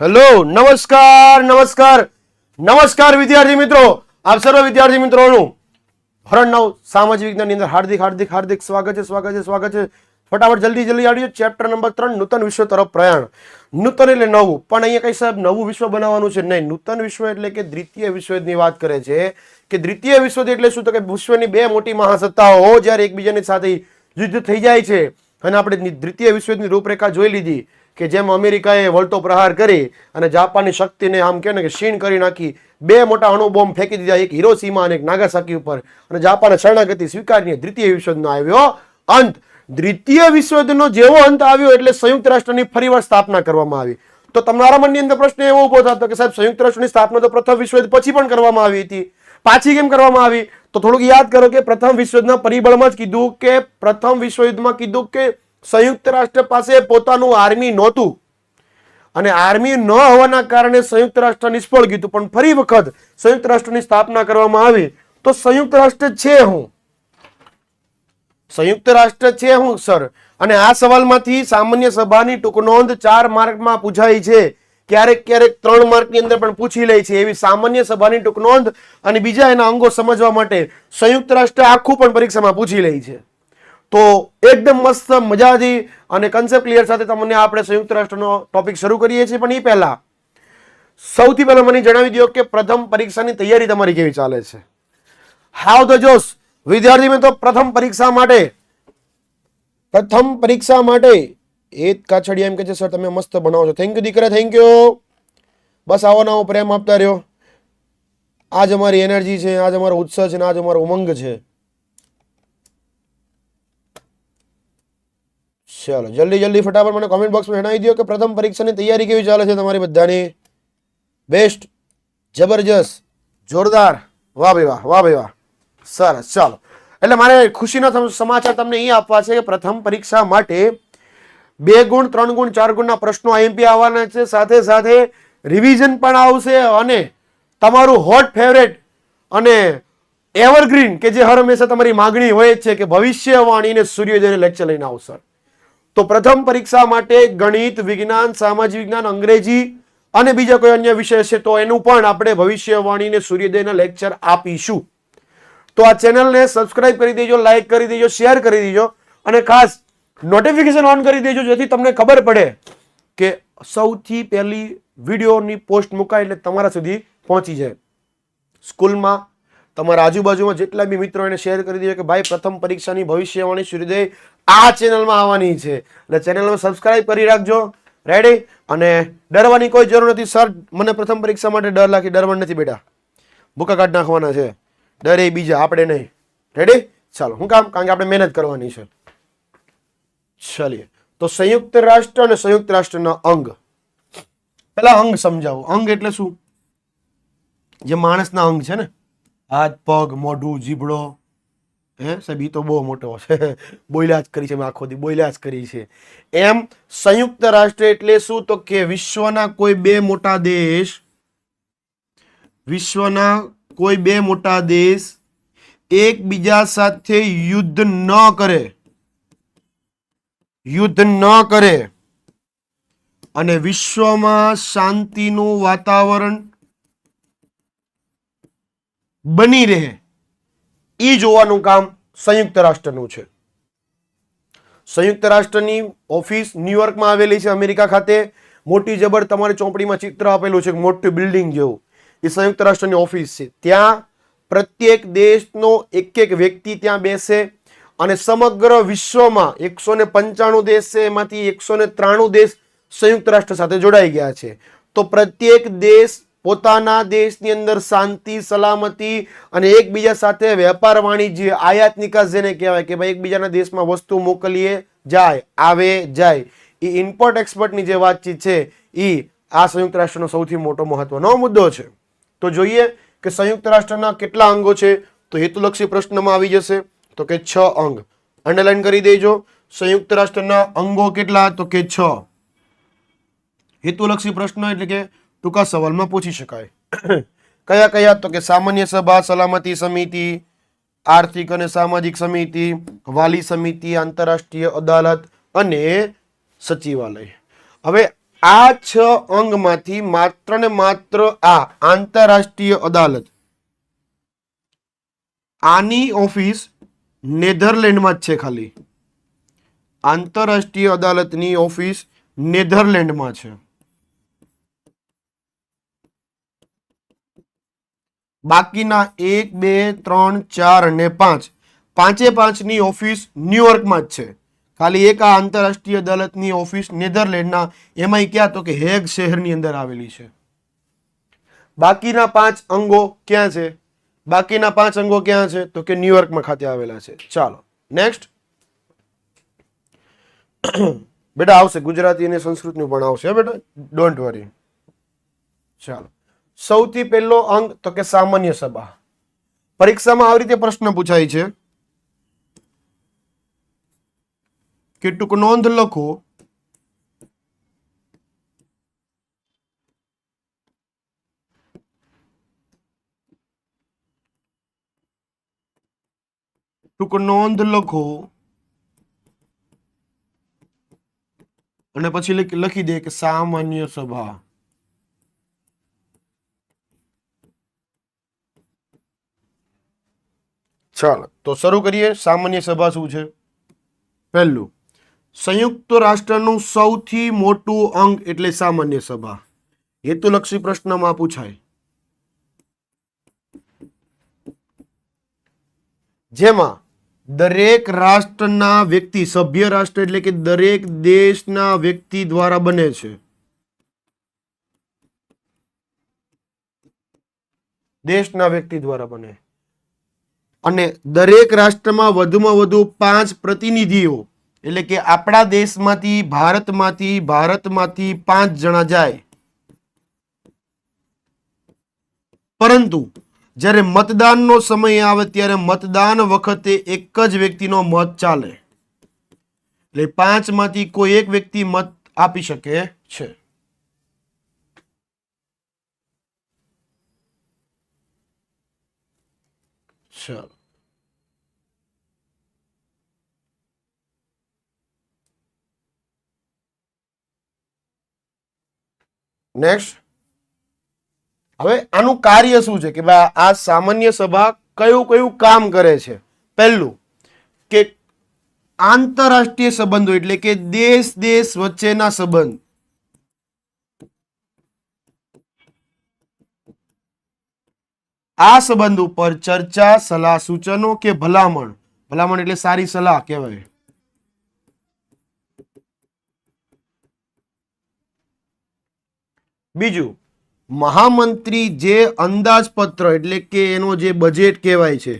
Hello, નમસ્કાર નમસ્કાર. નમસ્કાર, વિદ્યાર્થી મિત્રો. આપ સર્વ વિદ્યાર્થી મિત્રોનું હરણ નવ સામાજિક વિજ્ઞાનની અંદર હાર્દિક હાર્દિક હાર્દિક સ્વાગત છે સ્વાગત છે સ્વાગત છે. ફટાફટ જલ્દી જલ્દી આવીએ ચેપ્ટર નંબર ત્રણ, નૂતન વિશ્વ તરફ પ્રયાણ. નૂતન એટલે નવું. પણ અહીંયા કઈ સાહેબ, નવું વિશ્વ બનાવવાનું છે? નહીં, નૂતન વિશ્વ એટલે કે દ્વિતીય વિશ્વયુદ્ધની વાત કરે છે કે દ્વિતીય વિશ્વયુદ્ધ એટલે શું? તો કે વિશ્વની બે મોટી મહાસત્તાઓ જ્યારે એકબીજાની સાથે યુદ્ધ થઈ જાય છે. અને આપણે દ્વિતીય વિશ્વયુદ્ધની રૂપરેખા જોઈ લીધી કે જેમ અમેરિકાએ વળતો પ્રહાર કરી અને જાપાનની શક્તિને આમ કહે ને કે ક્ષીણ કરી નાખી, બે મોટા અણુ બોમ્બ ફેંકી દીધા, એક હિરોસીમા અને એક નાગાસાકી ઉપર. અને જાપાને શરણાગતિ સ્વીકારીને દ્વિતીય વિશ્વયુદ્ધનો આવ્યો અંત. દ્વિતીય વિશ્વયુદ્ધનો જેવો અંત આવ્યો એટલે સંયુક્ત રાષ્ટ્રની ફરીવાર સ્થાપના કરવામાં આવી. તો તમારા મનની અંદર પ્રશ્ન એવો ઊભો થતો કે સાહેબ, સંયુક્ત રાષ્ટ્રની સ્થાપના તો પ્રથમ વિશ્વયુદ્ધ પછી પણ કરવામાં આવી હતી. પાછી કેમ કરવામાં આવી? તો થોડુંક યાદ કરો કે પ્રથમ વિશ્વયુદ્ધના પરિબળમાં જ કીધું કે, પ્રથમ વિશ્વયુદ્ધમાં કીધું કે સંયુક્ત રાષ્ટ્ર પાસે પોતાનું આર્મી નહોતું. અને આર્મી ન હોવાના કારણે સંયુક્ત રાષ્ટ્ર નિષ્ફળ ગયું પણ ફરી વખત સંયુક્ત રાષ્ટ્રની સ્થાપના કરવામાં આવી. તો સંયુક્ત રાષ્ટ્ર છે હું? સંયુક્ત રાષ્ટ્ર છે હું, સર? અને આ સવાલમાંથી સામાન્ય સભાની ટૂંક નોંધ ચાર માર્કમાં પૂછાઈ છે. ક્યારેક ક્યારેક ત્રણ માર્કની અંદર પણ પૂછી લે છે એવી સામાન્ય સભાની ટૂંક નોંધ અને બીજા એના અંગો સમજવા માટે સંયુક્ત રાષ્ટ્ર આખું પણ પરીક્ષામાં પૂછી લે છે. તો એકદમ મસ્ત મજાથી અને કન્સેપ્ટ ક્લિયર સાથે તમને આપણે સંયુક્ત રાષ્ટ્રનો ટોપિક શરૂ કરીએ છીએ. પણ એ પહેલા, સૌથી પહેલા મને જણાવી દો કે પ્રથમ પરીક્ષાની તૈયારી તમારી કેવી ચાલે છે? હાવ ધ જોશ વિદ્યાર્થી મિત્રો, પ્રથમ પરીક્ષા માટે, પ્રથમ પરીક્ષા માટે એ જ કાછડિયા એમ કે છે સર તમે મસ્ત બનાવો છો. થેન્ક યુ દીકરા થેન્ક યુ બસ આવો નવો પ્રેમ આપતા રહ્યો. આજ અમારી એનર્જી છે, આજ અમારો ઉત્સાહ છે આજ અમારો ઉમંગ છે. ચાલો, જલ્દી જલ્દી ફટાફટ મને કોમેન્ટ બોક્સમાં જણાવી દો કે પ્રથમ પરીક્ષાની તૈયારી કેવી ચાલે છે તમારી બધાની? બેસ્ટ જબરજસ્ત, જોરદાર. વાહ ભાઈ વાહ વાહ ભાઈ વાહ. સરસ, ચાલો. એટલે મારે ખુશીનો સમાચાર તમને એ આપવા છે કે પ્રથમ પરીક્ષા માટે બે ગુણ, ત્રણ ગુણ, ચાર ગુણના પ્રશ્નો આઈએમપી આવવાના છે. સાથે સાથે રિવિઝન પણ આવશે અને તમારું હોટ ફેવરેટ અને એવરગ્રીન કે જે હર હંમેશા તમારી માગણી હોય છે કે ભવિષ્યવાણીને સૂર્યોદયને લેક્ચર લઈને આવશે તો પ્રથમ પરીક્ષા માટે ગણિત, વિજ્ઞાન, સામાજિક વિજ્ઞાન, અંગ્રેજી અને બીજા કોઈ અન્ય વિષય છે તો એનું પણ આપણે ભવિષ્યવાણીને સૂર્યોદયના લેક્ચર આપીશું. તો આ ચેનલને સબસ્ક્રાઇબ કરી દેજો લાઈક કરી દેજો શેર કરી દેજો અને ખાસ નોટિફિકેશન ઓન કરી દેજો, જેથી તમને ખબર પડે કે સૌથી પહેલી વિડીયોની પોસ્ટ મુકાય એટલે તમારા સુધી પહોંચી જાય. સ્કૂલમાં તમારા આજુબાજુમાં જેટલા બી મિત્રો એને શેર કરી દેજો કે ભાઈ, પ્રથમ પરીક્ષાની ભવિષ્યવાણી સૂર્યોદય આ ચેનલમાં આવવાની છે. એટલે ચેનલમાં સબસ્ક્રાઇબ કરી રાખજો. રેડી અને ડરવાની કોઈ જરૂર નથી. સર મને પ્રથમ પરીક્ષા માટે ડર લાગી. ડરવાનું નથી બેટા. ભૂકા કાઢ નાખવાના છે. ડર બીજા, આપણે નહીં. રેડી ચાલો, હું કામ? કારણ કે આપણે મહેનત કરવાની છે. ચલીએ તો સંયુક્ત રાષ્ટ્ર અને સંયુક્ત રાષ્ટ્રના અંગ. પેલા અંગ સમજાવો. અંગ એટલે શું? જે માણસના અંગ છે ને. હાથ, પગ, મોઢું, જીભડો. હે, સાહેબ એ તો બહુ મોટો છે. બોલ્યા જ કરી છે મેં આખો દી, બોલ્યા જ કરી છે. એમ સંયુક્ત રાષ્ટ્ર એટલે શું? તો કે વિશ્વના કોઈ બે મોટા દેશ, વિશ્વના કોઈ બે મોટા દેશ એકબીજા સાથે યુદ્ધ ન કરે. યુદ્ધ ન કરે અને વિશ્વમાં શાંતિનું વાતાવરણ બની રહે એ જોવાનું કામ સંયુક્ત રાષ્ટ્રનું છે. સંયુક્ત રાષ્ટ્રની ઓફિસ ન્યુયોર્કમાં આવેલી છે અમેરિકા ખાતે. મોટી જબર તમારી ચોપડીમાં ચિત્ર આપેલું છે મોટી બિલ્ડિંગ જેવું. એ સંયુક્ત રાષ્ટ્રની ઓફિસ છે. ત્યાં પ્રત્યેક દેશનો એક એક વ્યક્તિ ત્યાં બેસે અને સમગ્ર વિશ્વમાં એકસો ને પંચાણું દેશ છે, એમાંથી એકસો ને ત્રાણું દેશ સંયુક્ત રાષ્ટ્ર સાથે જોડાઈ ગયા છે. તો પ્રત્યેક દેશ પોતાના દેશની અંદર શાંતિ, સલામતી અને એકબીજા સાથે વેપાર, વાણિજ્ય, આયાત નિકાસ જેને કહેવાય કે ભાઈ એકબીજાના દેશમાં વસ્તુ મોકલીએ જાય, આવે, જાય. એ ઇમ્પોર્ટ એક્સપોર્ટની જે વાતચીત છે એ આ સંયુક્ત રાષ્ટ્રનો સૌથી મોટો મહત્વનો મુદ્દો છે. તો જોઈએ કે સંયુક્ત રાષ્ટ્રના કેટલા અંગો છે, તો હેતુલક્ષી પ્રશ્નમાં આવી જશે. તો કે છ અંગ. અંડરલાઈન કરી દેજો. સંયુક્ત રાષ્ટ્રના અંગો કેટલા? તો કે છ. હેતુલક્ષી પ્રશ્ન એટલે કે ટૂંકા સવાલમાં પૂછી શકાય. કયા કયા? તો કે સામાન્ય સભા, સલામતી સમિતિ, આર્થિક અને સામાજિક સમિતિ, વાલી સમિતિ, આંતરરાષ્ટ્રીય અદાલત અને સચિવાલય. હવે આ છ અંગમાંથી માત્ર ને માત્ર આ આંતરરાષ્ટ્રીય અદાલત, આની ઓફિસ નેધરલેન્ડમાં જ છે ખાલી. આંતરરાષ્ટ્રીય અદાલતની ઓફિસ નેધરલેન્ડમાં છે. બાકીના એક, બે, ત્રણ, ચાર અને પાંચ. પાંચે પાંચની ઓફિસ ન્યુયોર્કમાં જ છે. ખાલી એક આ આંતરરાષ્ટ્રીય અદાલતની ઓફિસ નેધરલેન્ડના, એમાંય ક્યાં તો કે હેગ શહેરની અંદર આવેલી છે. બાકીના પાંચ અંગો ક્યાં છે? બાકીના પાંચ અંગો ક્યાં છે? તો કે ન્યુયોર્કમાં ખાતે આવેલા છે. ચાલો નેક્સ્ટ બેટા, આવશે. ગુજરાતી અને સંસ્કૃતનું પણ આવશે બેટા. ડોન્ટ વરી ચાલો. સૌથી પહેલો અંગ તો કે સામાન્ય સભા. પરીક્ષામાં આવી રીતે પ્રશ્ન પૂછાય છે. કે નોંધ લખો. ટૂંક નોંધ લખો. અને પછી લખી દે કે સામાન્ય સભા. ચાલો, તો શરૂ કરીએ. સામાન્ય સભા શું છે? પહેલું, સંયુક્ત રાષ્ટ્રનું સૌથી મોટું અંગ એટલે સામાન્ય સભા. હેતુલક્ષી પ્રશ્નમાં પૂછાય. જેમાં દરેક રાષ્ટ્રના વ્યક્તિ, સભ્ય રાષ્ટ્ર એટલે કે દરેક દેશના વ્યક્તિ દ્વારા બને છે. દેશના વ્યક્તિ દ્વારા બને. અને દરેક રાષ્ટ્રમાં વધુમાં વધુ પાંચ પ્રતિનિધિઓ, એટલે કે આપણા દેશમાંથી, ભારતમાંથી ભારતમાંથી પાંચ જણા જાય. પરંતુ જ્યારે મતદાનનો સમય આવે ત્યારે મતદાન વખતે એક જ વ્યક્તિનો મત ચાલે. એટલે પાંચમાંથી કોઈ એક વ્યક્તિ મત આપી શકે છે. ચાલો. નેક્સ્ટ હવે આનું કાર્ય શું છે? કે ભાઈ આ સામાન્ય સભા કયું કયું કામ કરે છે? પહેલું કે આંતરરાષ્ટ્રીય સંબંધો એટલે કે દેશ દેશ વચ્ચેના સંબંધ. આ સંબંધ ઉપર ચર્ચા સલાહ સૂચનો કે ભલામણ? ભલામણ એટલે સારી સલાહ કહેવાય. બીજું મહામંત્રી જે અંદાજપત્ર, એટલે કે એનો જે બજેટ કહેવાય છે,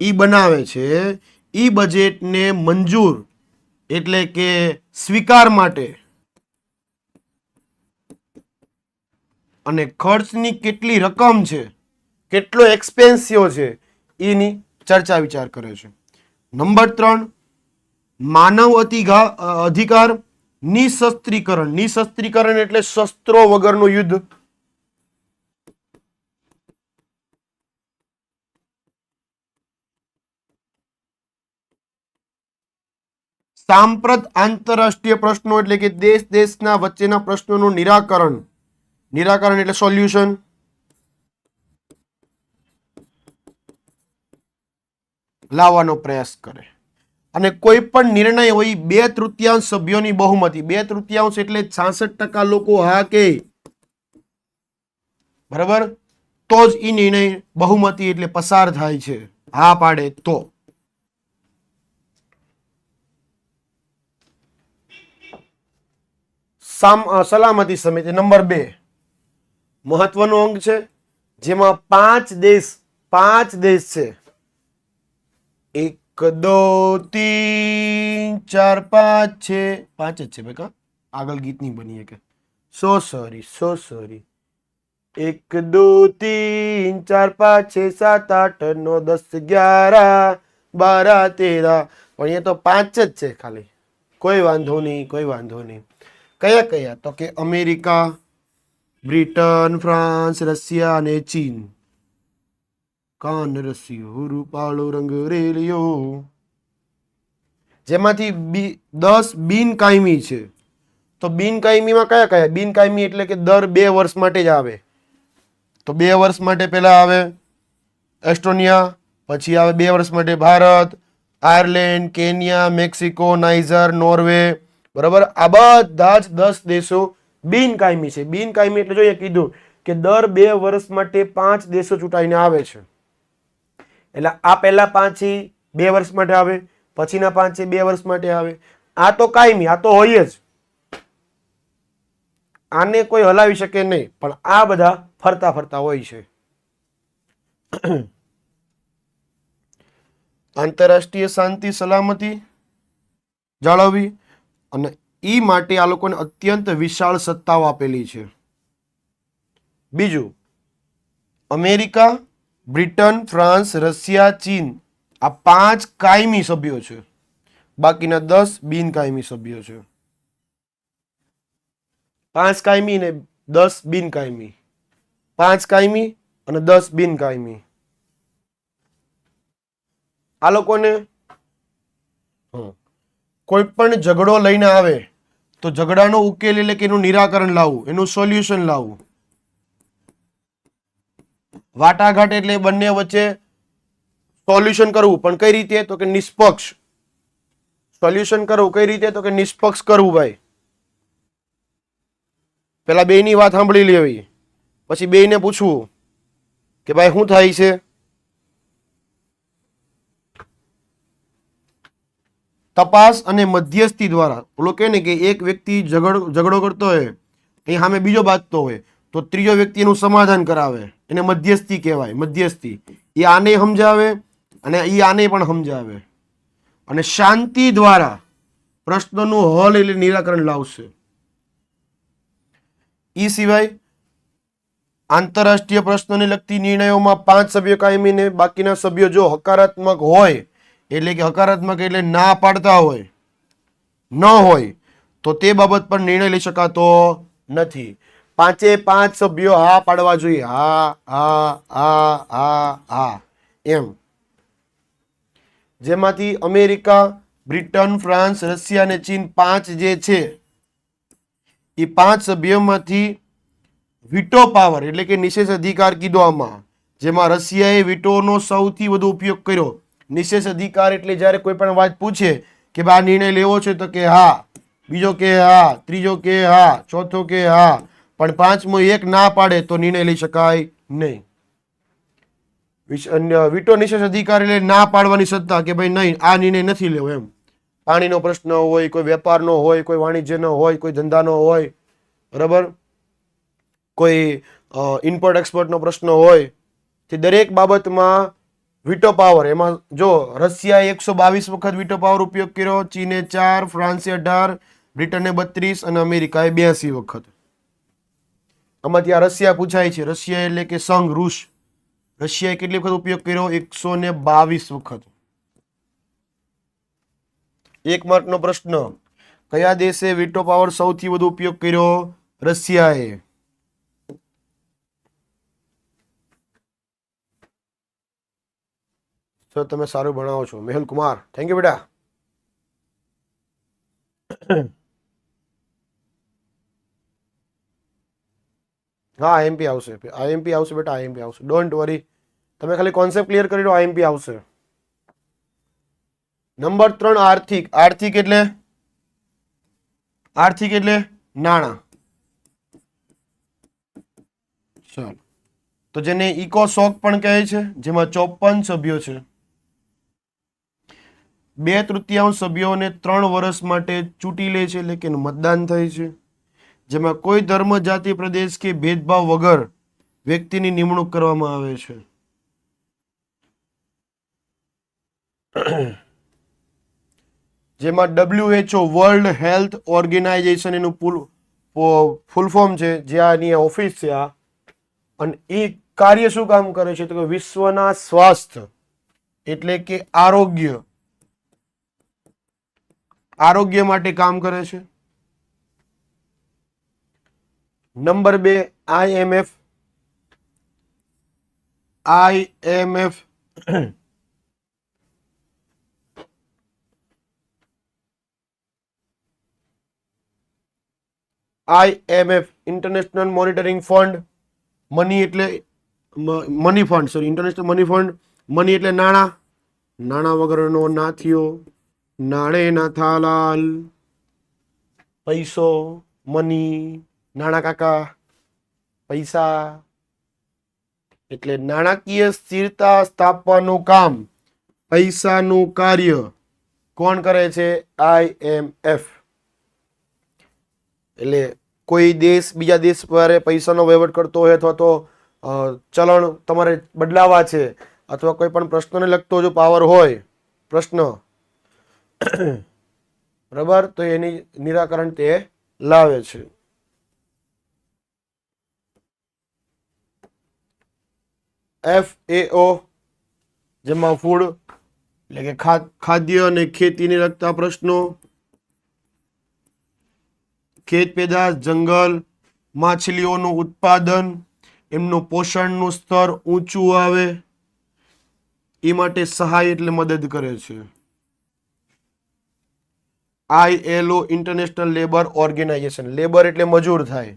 ઈ બનાવે છે, ઈ બજેટને મંજૂર એટલે કે સ્વીકાર માટે. અને ખર્ચની કેટલી રકમ છે, કેટલો એક્સપેન્સિવ છે, એની ચર્ચા વિચાર કરે છે. નંબર ત્રણ, માનવ અધિકાર નિશસ્ત્રીકરણ. નિશસ્ત્રીકરણ એટલે શસ્ત્રો વગરનું યુદ્ધ. સાંપ્રત આંતરરાષ્ટ્રીય પ્રશ્નો એટલે કે દેશ દેશના વચ્ચેના પ્રશ્નોનું નિરાકરણ. નિરાકરણ એટલે સોલ્યુશન. લાવવાનો પ્રયાસ કરે. અને કોઈ પણ નિર્ણય હોય બે તૃતીયાંશ સભ્યોની બહુમતી. બે તૃતીયાંશ એટલે છાસઠ ટકા લોકો હા કે. બરાબર? તો જ એ નિર્ણય બહુમતી એટલે પસાર થાય છે. હા પાડે તો. સલામતી સમિતિ નંબર બે. મહત્વનો અંગ છે. જેમાં પાંચ દેશ પાંચ દેશ છે. એક દો તીન ચાર પાંચ છે. પાંચ જ છે ભાઈ કા? આગળ ગીત નહીં બની કે સો સોરી સો સોરી. એક દો તીન ચાર પાંચ છ, સાત આઠ નવ દસ અગિયાર, બાર તેરા. પણ અહીંયા તો પાંચ જ છે ખાલી. કોઈ વાંધો નહીં, કોઈ વાંધો નહીં. કયા કયા? તો કે અમેરિકા, બ્રિટન, ફ્રાન્સ, રશિયા અને ચીન. કાન રસિયો રૂપાળો રંગ રેલિયો જેમાંથી બી દસ બિનકાયમી છે. તો બિનકાયમીમાં કયા કયા? બિનકાયમી એટલે કે દર બે વર્ષ માટે જ આવે. તો બે વર્ષ માટે પહેલા આવે એસ્ટોનિયા, પછી આવે બે વર્ષ માટે Bharat, Ireland, Kenya, Mexico, Niger, Norway. બરાબર? આ બધા જ દસ દેશો બિનકાયમી છે. બિનકાયમી એટલે જોઈએ કીધું કે દર બે વર્ષ માટે પાંચ દેશો ચૂંટાઈને આવે છે. એટલે આ પહેલા પાંચ છે બે વર્ષ માટે આવે, પછીના પાંચ બે વર્ષ માટે આવે. આ તો કાયમી, આ તો હોય જ. આને કોઈ હલાવી શકે નહીં, પણ આ બધા ફરતા ફરતા હોય છે. આંતરરાષ્ટ્રીય શાંતિ, સલામતી જાળવવી અને એ માટે આ લોકોને અત્યંત વિશાળ સત્તાઓ આપેલી છે. બીજું, અમેરિકા બ્રિટન, ફ્રાન્સ, રશિયા, ચીન આ પાંચ કાયમી સભ્યો છે. બાકીના દસ બિનકાયમી સભ્યો છે. પાંચ કાયમી ને દસ બિનકાયમી પાંચ કાયમી અને દસ બિનકાયમી આ લોકોને કોઈ પણ ઝઘડો લઈને આવે તો ઝઘડાનો ઉકેલ એટલે કે એનું નિરાકરણ લાવવું, એનું સોલ્યુશન લાવવું. વાટાઘાટ એટલે બંને વચ્ચે સોલ્યુશન કરવું. પણ કઈ રીતે? તો કે નિષ્પક્ષ. સોલ્યુશન કરવું. કઈ રીતે? તો કે નિષ્પક્ષ કરવું ભાઈ. પેલા બેયની વાત સાંભળી લેવી. પછી બેયને પૂછવું કે ભાઈ શું થાય છે? તપાસ અને મધ્યસ્થી દ્વારા. ઓલો કહે ને કે એક વ્યક્તિ ઝઘડો ઝઘડો કરતો હોય એ સામે બીજો બાજતો હોય. તો ત્રીજો વ્યક્તિ એનું સમાધાન કરાવે. એને મધ્યસ્થી કહેવાય, મધ્યસ્થી. એ આને સમજાવે અને એ આને પણ સમજાવે. અને શાંતિ દ્વારા પ્રશ્નનું હલ એટલે નિરાકરણ લાવશે. એ સિવાય આંતરરાષ્ટ્રીય પ્રશ્નોને લગતી નિર્ણયોમાં પાંચ સભ્યો કાયમી ને બાકીના સભ્યો જો હકારાત્મક હોય, એટલે કે હકારાત્મક એટલે ના પાડતા હોય, ન હોય, તો તે બાબત પર નિર્ણય લઈ શકાતો નથી. પાંચે પાંચ સભ્યો હા પાડવા જોઈએ. હા હા હા હા હા. એમ. જેમાંથી અમેરિકા, બ્રિટન, ફ્રાન્સ, રશિયા અને ચીન પાંચ જે છે, એ પાંચ સભ્યોમાંથી વિટો પાવર, એટલે કે નિશેષ અધિકાર કીધો આમાં. જેમાં રશિયાએ વિટોનો સૌથી વધુ ઉપયોગ કર્યો. નિશેષ અધિકાર એટલે જ્યારે કોઈ પણ વાત પૂછે કે આ નિર્ણય લેવો છે તો કે હા. બીજો કે હા. ત્રીજો કે હા. ચોથો કે હા. પણ પાંચમો એક ના પાડે તો નિર્ણય લઈ શકાય નહીં. વિટો નિશેષ અધિકારીને ના પાડવાની સત્તા કે ભાઈ નહીં, આ નિર્ણય નથી લેવો એમ. પાણીનો પ્રશ્ન હોય, કોઈ વેપારનો હોય, કોઈ વાણિજ્યનો હોય, કોઈ ધંધાનો હોય, બરાબર? કોઈ ઇમ્પોર્ટ એક્સપોર્ટનો પ્રશ્ન હોય તે દરેક બાબતમાં વિટો પાવર એમાં જો રશિયાએ એકસો બાવીસ વખત વિટો પાવર ઉપયોગ કર્યો, ચીને ચાર, ફ્રાન્સે અઢાર, બ્રિટને બત્રીસ અને અમેરિકાએ બ્યાસી વખત. આમાંથી આ રશિયા પૂછાય છે. રશિયા એટલે કે સંઘ, રૂસ. રશિયાએ કેટલી વખત ઉપયોગ કર્યો? એકસો ને બાવીસ વખત. એક માર્કનો પ્રશ્ન. કયા દેશે વિટો પાવર સૌથી વધુ ઉપયોગ કર્યો? રશિયાએ. સર, તમે સારું ભણાવો છો. મેહુલ કુમાર. થેન્ક યુ બેટા. હા આઈએમપી આવશે. આઈએમપી આવશે બેટા આઈએમપી આવશે. ડોન્ટ વરી તમે ખાલી કોન્સેપ્ટ ક્લિયર કરી દો આઈએમપી આવશે. નંબર ત્રણ, આર્થિક. આર્થિક એટલે? આર્થિક એટલે નાણાં. ચાલો. તો જેને ઇકોસોક પણ કહે છે, જેમાં ચોપન સભ્યો છે. બે તૃતીયાંશ સભ્યોને ત્રણ વર્ષ માટે ચૂંટી લે છે, એટલે કે મતદાન થાય છે. જેમાં કોઈ ધર્મ, જાતિ, પ્રદેશ કે ભેદભાવ વગર વ્યક્તિની નિમણૂક કરવામાં આવે છે. જેમાં ડબ્લ્યુએચઓ વર્લ્ડ હેલ્થ ઓર્ગેનાઇઝેશન એનું ફૂલ ફોર્મ છે. જે આની ઓફિસ છે આ. અને એ કાર્ય શું કામ કરે છે? તો કે વિશ્વના સ્વાસ્થ્ય એટલે કે આરોગ્ય. આરોગ્ય માટે કામ કરે છે. નંબર બે IMF IMF IMF international monitoring fund money એટલે money fund sorry international money fund money એટલે નાણા. નાણાં વગરનો ના થયો. નાણે ના થાલાલ પૈસો મની નાણાં કાકા, પૈસા, એટલે નાણાકીય સ્થિરતા સ્થાપવાનું કામ, પૈસાનું કાર્ય. કોણ કરે છે? આઈએમએફ એટલે કોઈ દેશ, બીજા દેશ પર પૈસાનો વહીવટ કરતો હોય અથવા તો ચલણ તમારે બદલાવા છે અથવા કોઈ પણ પ્રશ્નને લગતો જો પાવર હોય, પ્રશ્ન. બરાબર? તો એની નિરાકરણ તે લાવે છે. એફ એ ઓ જેમાં ફૂડ એટલે કે ખાદ્ય અને ખેતીને લગતા પ્રશ્નો. ખેત પેદાશ, જંગલ, માછલીઓનું ઉત્પાદન, એમનું પોષણનું સ્તર ઊંચું આવે. એ માટે સહાય એટલે મદદ કરે છે. ILO international labour organisation labour એટલે મજૂર થાય.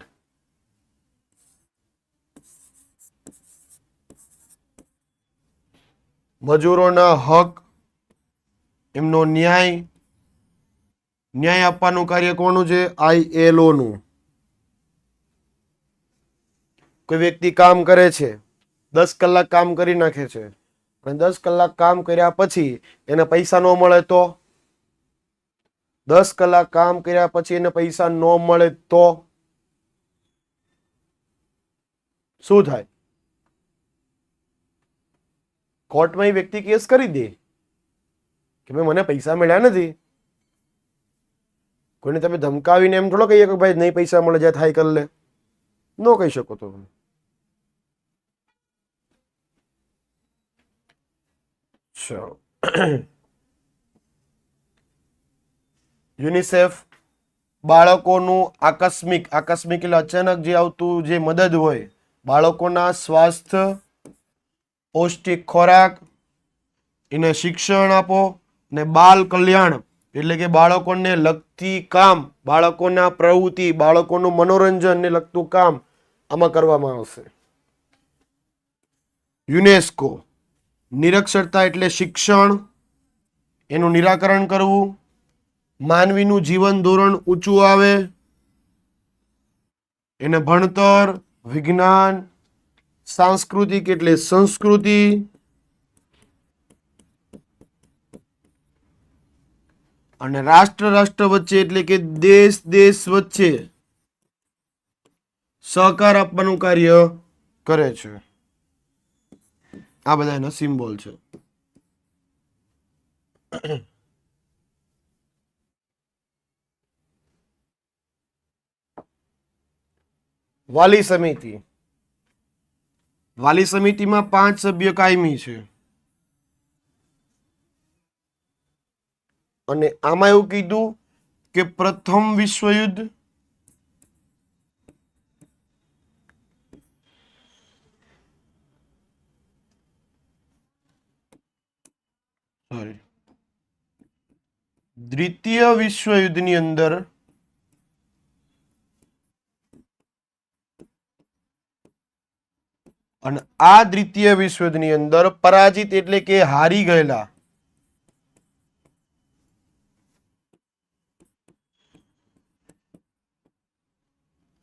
મજૂરોના હક, એમનો ન્યાય ન્યાય આપવાનું કાર્ય કોનું છે? આઈએલઓનું કોઈ વ્યક્તિ કામ કરે છે, દસ કલાક કામ કરી નાખે છે અને દસ કલાક કામ કર્યા પછી એને પૈસા ન મળે તો? દસ કલાક કામ કર્યા પછી એને પૈસા ન મળે તો? શું થાય? કોર્ટમાં એ વ્યક્તિ કેસ કરી દે કે ભાઈ મને પૈસા મળ્યા નથી. કોઈને તમે ધમકાવીને એમ થોડો કહીએ કે ભાઈ નહીં પૈસા મળે જાય થાય કરી ન કહી શકો તો ચલો. યુનિસેફ બાળકોનું આકસ્મિક આકસ્મિક એટલે અચાનક જે આવતું જે મદદ હોય, બાળકોના સ્વાસ્થ્ય પૌષ્ટિક ખોરાક, એને શિક્ષણ આપો ને બાલ કલ્યાણ, એટલે કે બાળકોને લગતી કામ, બાળકોના પ્રવૃત્તિ, બાળકોનું મનોરંજનને લગતું કામ આમાં કરવામાં આવશે. યુનેસ્કો, નિરક્ષરતા એટલે શિક્ષણ, એનું નિરાકરણ કરવું, માનવીનું જીવન ધોરણ ઊંચું આવે, એને ભણતર, વિજ્ઞાન સાંસ્કૃતિક એટલે સંસ્કૃતિ. અને રાષ્ટ્ર રાષ્ટ્ર વચ્ચે એટલે કે દેશ દેશ વચ્ચે સહકાર આપવાનું કાર્ય કરે છે. આ બધા એના સિમ્બોલ છે. વાલી સમિતિ. વાલી સમિતિમાં પાંચ સભ્ય કાયમી છે. અને આમાં એવું કીધું કે પ્રથમ વિશ્વયુદ્ધ સોરી દ્વિતીય વિશ્વયુદ્ધની અંદર અને આ દ્વિતીય વિશ્વયુદ્ધની અંદર પરાજિત એટલે કે હારી ગયેલા.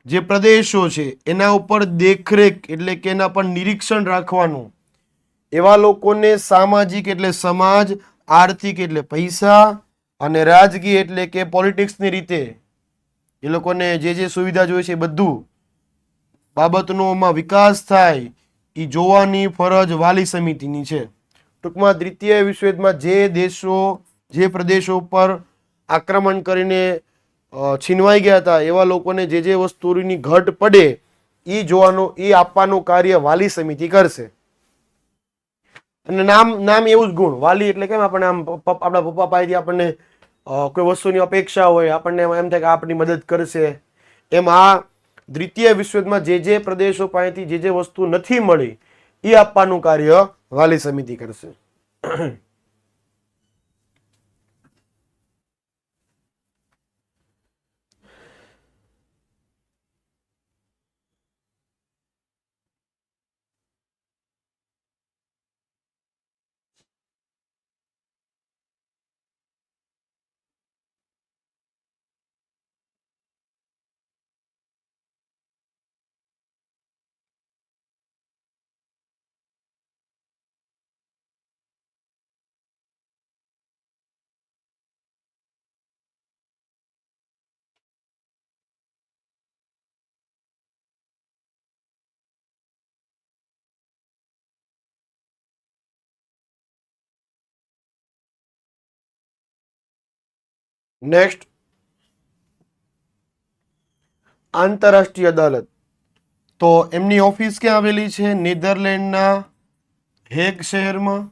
જે પ્રદેશો છે, એના ઉપર દેખરેખ એટલે કે એના પર નિરીક્ષણ રાખવાનું. એવા લોકોને સામાજિક એટલે સમાજ, આર્થિક એટલે પૈસા અને રાજકીય એટલે કે પોલિટિક્સની રીતે. એ લોકોને જે જે સુવિધા જોઈએ છે બધું બાબતનોમાં વિકાસ થાય. એ જોવાની ફરજ વાલી સમિતિની છે. ટૂંકમાં દ્વિતીય વિશ્વયુદ્ધમાં જે દેશો, જે પ્રદેશો પર આક્રમણ કરીને છીનવાઈ ગયા હતા, એવા લોકોને જે જે વસ્તુની ઘટ પડે એ જોવાનું એ આપવાનું કાર્ય વાલી સમિતિ કરશે. અને નામ નામ એવું જ ગુણ. વાલી એટલે કેમ આપણને આમ આપણા પપ્પા પાસેથી આપણને કોઈ વસ્તુની અપેક્ષા હોય, આપણને એમ થાય કે આપણી મદદ કરશે. એમ આ દ્વિતીય વિશ્વયુદ્ધમાં જે જે પ્રદેશો પાસેથી જે જે વસ્તુ નથી મળી એ આપવાનું કાર્ય વાલી સમિતિ કરશે. નેક્સ્ટ આંતરરાષ્ટ્રીય અદાલત. તો એમની ઓફિસ ક્યાં આવેલી છે? નેધરલેન્ડના હેગ શહેરમાં,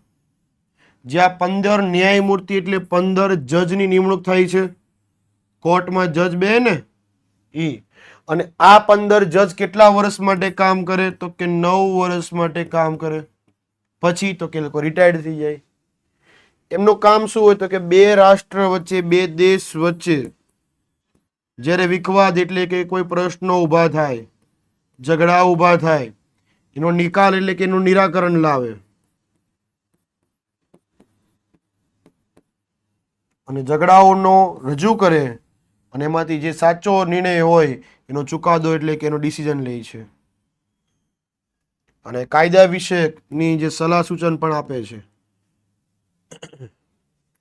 જ્યાં પંદર ન્યાયમૂર્તિ એટલે પંદર જજની નિમણૂક થાય છે. કોર્ટમાં જજ બે ને? ઈ. અને આ પંદર જજ કેટલા વર્ષ માટે કામ કરે? તો કે નવ વર્ષ માટે કામ કરે. પછી તો કે લોકો રિટાયર્ડ થઈ જાય. એમનું કામ શું હોય તો કે બે રાષ્ટ્ર વચ્ચે, બે દેશ વચ્ચે જ્યારે વિખવાદ એટલે કે કોઈ પ્રશ્નો ઊભા થાય, ઝઘડા ઊભા થાય, એનો નિકાલ એટલે કે એનું નિરાકરણ લાવે. અને ઝઘડાઓનો રજૂ કરે અને એમાંથી જે સાચો નિર્ણય હોય, એનો ચુકાદો એટલે કે એનો ડિસિઝન લે છે. અને કાયદા વિષયકની જે સલાહ સૂચન પણ આપે છે.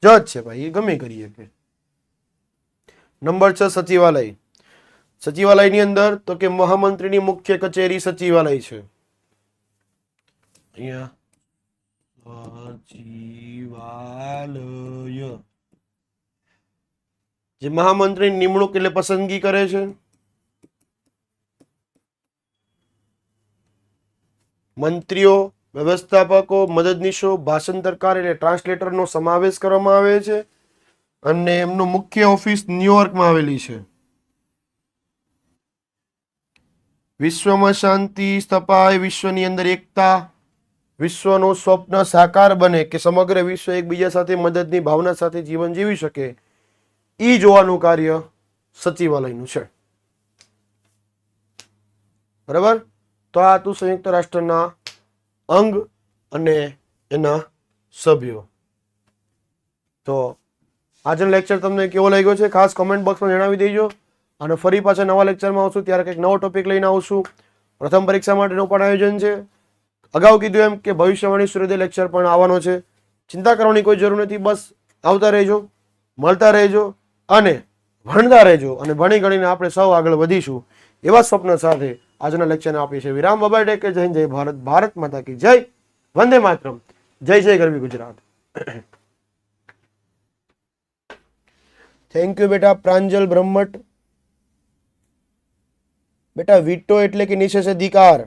જજ છે ભાઈ ગમે કરી શકે. નંબર છ, સચિવાલય. સચિવાલયની અંદર તો કે મહામંત્રીની મુખ્ય કચેરી સચિવાલય છે. જે મહામંત્રી નિમણૂક એટલે પસંદગી કરે છે. મંત્રીઓ વ્યવસ્થાપકો મદદનીશો ભાષાંતરકાર એટલે ટ્રાન્સલેટરનો સમાવેશ કરવામાં આવે છે અને એમનું મુખ્ય ઓફિસ ન્યુયોર્કમાં આવેલી છે. વિશ્વમાં શાંતિ સ્થપાય, વિશ્વની અંદર એકતા, વિશ્વનું સ્વપ્ન સાકાર બને કે સમગ્ર વિશ્વ એકબીજા સાથે મદદની ભાવના સાથે જીવન જીવી શકે એ જોવાનું કાર્ય સચિવાલયનું છે. બરાબર? તો આ હતું સંયુક્ત રાષ્ટ્રના અંગ અને એના સભ્યો. તો આજનો લેક્ચર તમને કેવો લાગ્યો છે? ખાસ કોમેન્ટ બોક્સમાં જણાવી દેજો. અને ફરી પાછા નવા લેક્ચરમાં આવશું. ત્યારે કંઈક નવો ટોપિક લઈને આવશું. પ્રથમ પરીક્ષા માટેનું પણ આયોજન છે. અગાઉ કીધું એમ કે ભવિષ્યવાણી સૂર્યોદય લેક્ચર પણ આવવાનો છે. ચિંતા કરવાની કોઈ જરૂર નથી. બસ આવતા રહેજો, મળતા રહેજો અને ભણતા રહેજો. અને ભણી ગણીને આપણે સૌ આગળ વધીશું. એવા સ્વપ્ન સાથે આજના લેક્ચરને આપીએ છીએ વિરામ બાબા ડે કે જય હિન્દ, જય ભારત ભારત માતા કી જય. વંદે માતરમ. જય જય ગરવી ગુજરાત. થેન્ક યુ બેટા પ્રાંજલ બ્રહ્મટ. બેટા વીટો એટલે કે નિશેષ અધિકાર